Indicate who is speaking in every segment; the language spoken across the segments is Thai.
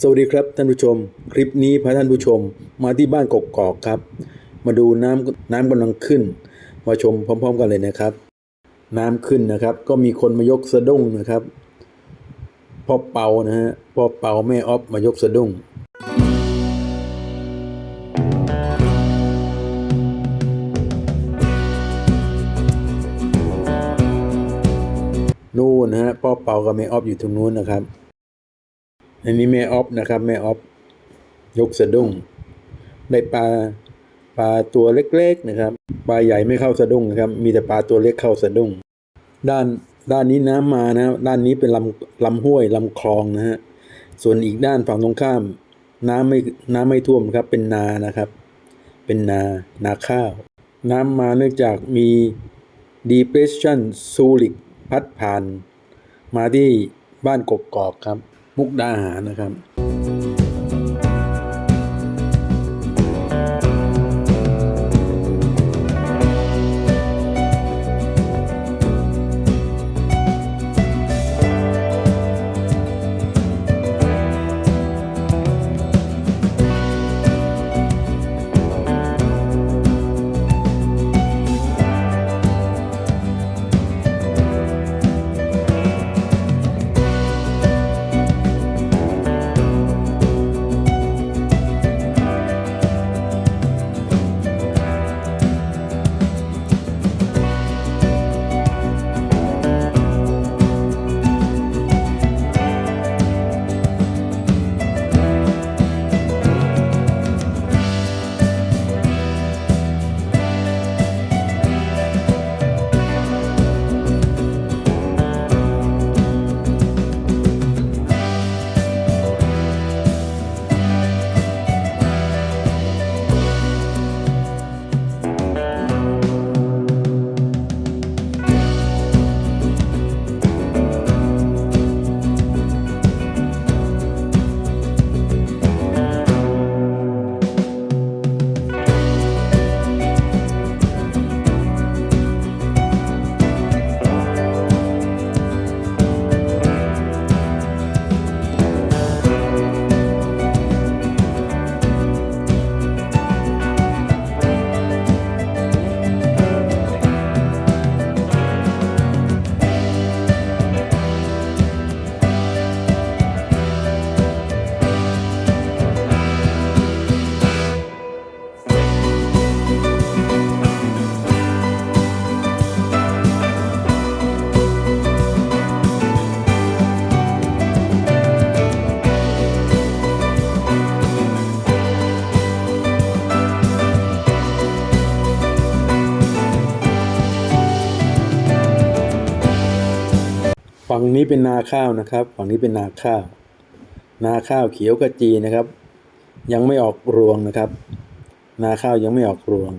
Speaker 1: สวัสดีครับท่านผู้ชม คลิปนี้พาท่านผู้ชมมาที่บ้านกกอกครับ มาดูน้ำน้ำกำลังขึ้น มาชมพร้อม ๆ กันเลยนะครับ น้ำขึ้นนะครับ ก็มีคนมายกสะดุ้งนะครับพ่อเปานะฮะพ่อเปาแม่ออฟมายกสะดุ้งนู่นนะฮะพ่อเปากับแม่ออฟอยู่ตรงนู้นนะครับ อันนี้แม่ออฟนะครับ แม่ออฟยกสะดุ้งได้ปลาปลาตัวเล็กๆนะครับ ปลาใหญ่ไม่เข้าสะดุ้งนะครับ มีแต่ปลาตัวเล็กเข้าสะดุ้ง ด้านด้านนี้น้ำมานะด้านนี้เป็นลำลำห้วยลำคลองนะฮะส่วนอีกด้านฝั่งตรงข้าม น้ำไม่น้ำไม่ท่วมครับ เป็นนานะครับ เป็นนานาข้าว น้ำมาเนื่องจากมี depression ซูริกพัดผ่าน มาที่บ้านกกกอกครับ มุกดาหารนะครับ ฝั่งนี้เป็นนาข้าวนะครับ ฝั่งนี้เป็นนาข้าว นาข้าวเขียวกระจีนะครับ ยังไม่ออกรวงนะครับ นาข้าวยังไม่ออกรวง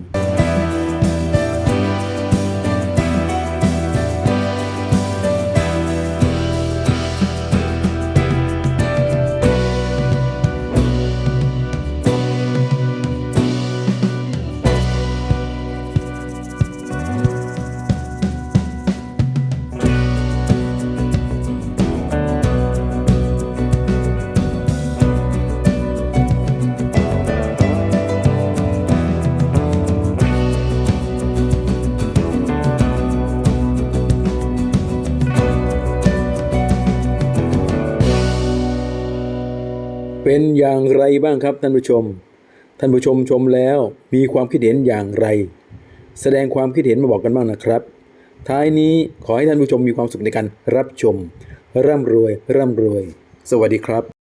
Speaker 1: เป็นอย่างไรบ้างครับท่านผู้ชม ท่านผู้ชมชมแล้วมีความคิดเห็นอย่างไร แสดงความคิดเห็นมาบอกกันบ้างนะครับ ท้ายนี้ขอให้ท่านผู้ชมมีความสุขในการรับชม ร่ำรวย ร่ำรวย สวัสดีครับ